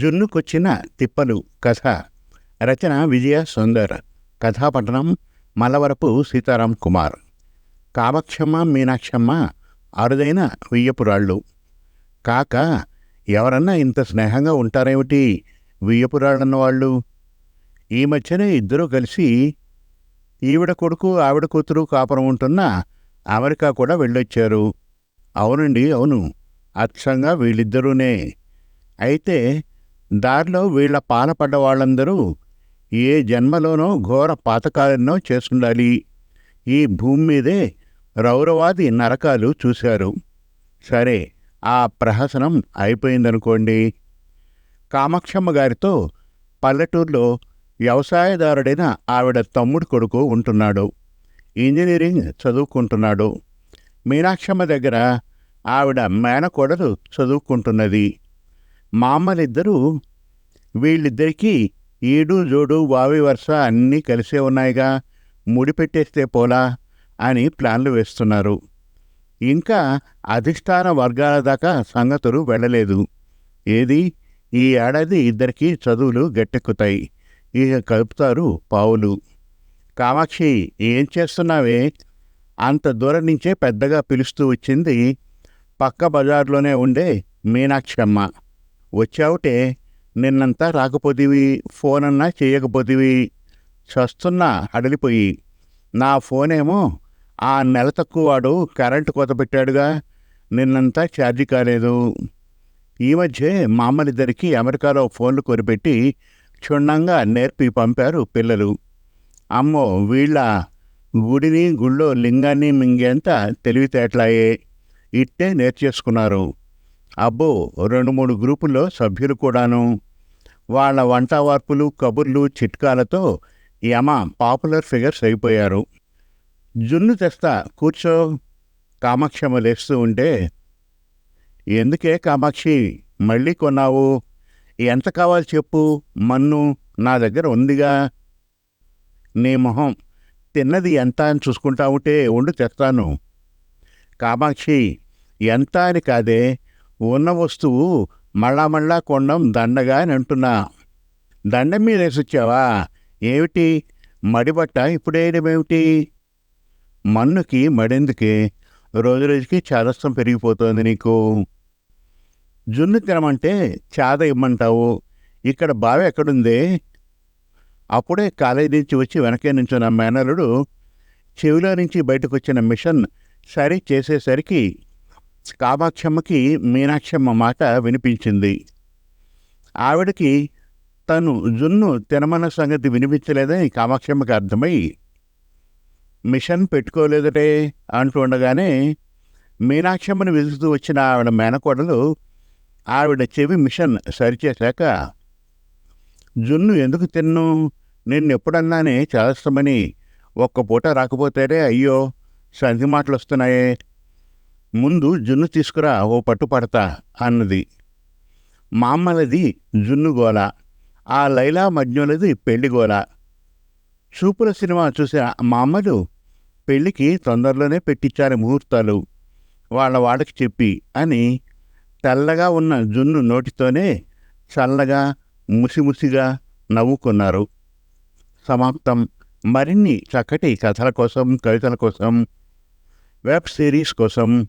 జున్నుకొచ్చిన తిప్పలు కథ రచన విజయ సుందర్ కథాపట్టణం మలవరపు సీతారాం కుమార్. కామక్షమ్మ మీనాక్షమ్మ అరుదైన వియ్యపురాళ్ళు. కాక ఎవరన్నా ఇంత స్నేహంగా ఉంటారేమిటి వియ్యపురాళ్ళన్న వాళ్ళు ఈ మధ్యనే ఇద్దరూ కలిసి ఈవిడ కొడుకు ఆవిడ కూతురు కాపురం ఉంటున్న అమెరికా కూడా వెళ్ళొచ్చారు. అవునండి అవును. అచ్చంగా వీళ్ళిద్దరూనే. అయితే దారిలో వీళ్ళ పాలపడ్డ వాళ్ళందరూ ఏ జన్మలోనో ఘోర పాతకాలన్నో చేసుండాలి. ఈ భూమి మీదే రౌరవాది నరకాలు చూశారు. సరే ఆ ప్రహసనం అయిపోయిందనుకోండి. కామాక్షమ్మ గారితో పల్లెటూరులో వ్యవసాయదారుడైన ఆవిడ తమ్ముడు కొడుకు ఉంటున్నాడు. ఇంజనీరింగ్ చదువుకుంటున్నాడు. మీనాక్షమ్మ దగ్గర ఆవిడ మేనకోడలు చదువుకుంటున్నది. మామలిద్దరూ వీళ్ళిద్దరికీ ఈడు జోడు వావి వరుస అన్నీ కలిసే ఉన్నాయిగా. ముడిపెట్టేస్తే పోలా అని ప్లాన్లు వేస్తున్నారు. ఇంకా అధిష్టాన వర్గాల దాకా సంగతులు వెళ్ళలేదు. ఏది? ఈ ఏడాది ఇద్దరికి చదువులు గట్టెక్కుతాయి. ఇక కలుపుతారు పావులు. కామాక్షి ఏం చేస్తున్నావే? అంత దూరం నుంచే పెద్దగా పిలుస్తూ వచ్చింది. పక్క బజార్లోనే ఉండే మీనాక్షమ్మ వచ్చావుటే నిన్నంతా రాకపోతివి ఫోన్ అన్నా చేయకపోతివి. చస్తున్నా అడలిపోయి. నా ఫోనేమో ఆ నెల తక్కువ వాడు కరెంటు కోత పెట్టాడుగా. నిన్నంతా ఛార్జీ కాలేదు. ఈ మధ్య మామలిద్దరికీ అమెరికాలో ఫోన్లు కొనిపెట్టి క్షుణ్ణంగా నేర్పి పంపారు పిల్లలు. అమ్మో వీళ్ళ గుడిని గుళ్ళో లింగాన్ని మింగేంత తెలివితేటలాయే. ఇట్టే నేర్చేసుకున్నారు. అబ్బో రెండు మూడు గ్రూపుల్లో సభ్యులు కూడాను. వాళ్ళ వంట వార్పులు కబుర్లు చిట్కాలతో యమ పాపులర్ ఫిగర్స్ అయిపోయారు. జున్ను తెస్తా కూర్చో. కామాక్షమ్మ లేస్తూ ఉంటే ఎందుకే కామాక్షి మళ్ళీ కొన్నావు? ఎంత కావాలి చెప్పు మన్ను నా దగ్గర ఉందిగా. నీ మొహం తిన్నది ఎంత అని చూసుకుంటా ఉంటే ఉండి తెస్తాను. కామాక్షి ఎంత అని కాదే ఉన్న వస్తువు మళ్ళా మళ్ళా కొండం దండగా అని అంటున్నా. దండం మీద వేసొచ్చావా? ఏమిటి? మడిబట్ట ఇప్పుడేయడమేమిటి మన్నుకి మడెందుకే? రోజు రోజుకి చాదస్తం పెరిగిపోతోంది నీకు. జున్ను తినమంటే చాద ఇమ్మంటావు. ఇక్కడ బావి ఎక్కడుంది? అప్పుడే కాలేజీ నుంచి వచ్చి వెనకే నుంచున్న మేనలుడు చెవిలో నుంచి బయటకు వచ్చిన మిషన్ సరి చేసేసరికి కామాక్షమ్మకి మీనాక్షమ్మ మాట వినిపించింది. ఆవిడకి తను జున్ను తినమన్న సంగతి వినిపించలేదని కామాక్షమ్మకి అర్థమై మిషన్ పెట్టుకోలేదటే అంటూ ఉండగానే మీనాక్షమ్మని వెతుకుతూ వచ్చిన ఆవిడ మేనకోడలు ఆవిడ చెవి మిషన్ సరిచేశాక జున్ను ఎందుకు తిన్ను? నిన్నెప్పుడన్నానే చేస్తామని ఒక్క పూట రాకపోతేనే అయ్యో సంధి మాటలు వస్తున్నాయే ముందు జున్ను తీసుకురా ఓ పట్టుపడతా అన్నది. మామ్మలది జున్ను గోల ఆ లైలా మజ్ఞులది పెళ్ళి గోల. చూపుల సినిమా చూసిన అమ్మలు పెళ్ళికి తొందరలోనే పెట్టించారు ముహూర్తాలు. వాళ్ళ వాడకి చెప్పి అని తెల్లగా ఉన్న జున్ను నోటితోనే చల్లగా ముసిముసిగా నవ్వుకున్నారు. సమాప్తం. మరిన్ని చక్కటి కథల కోసం కవితల కోసం వెబ్ సిరీస్ కోసం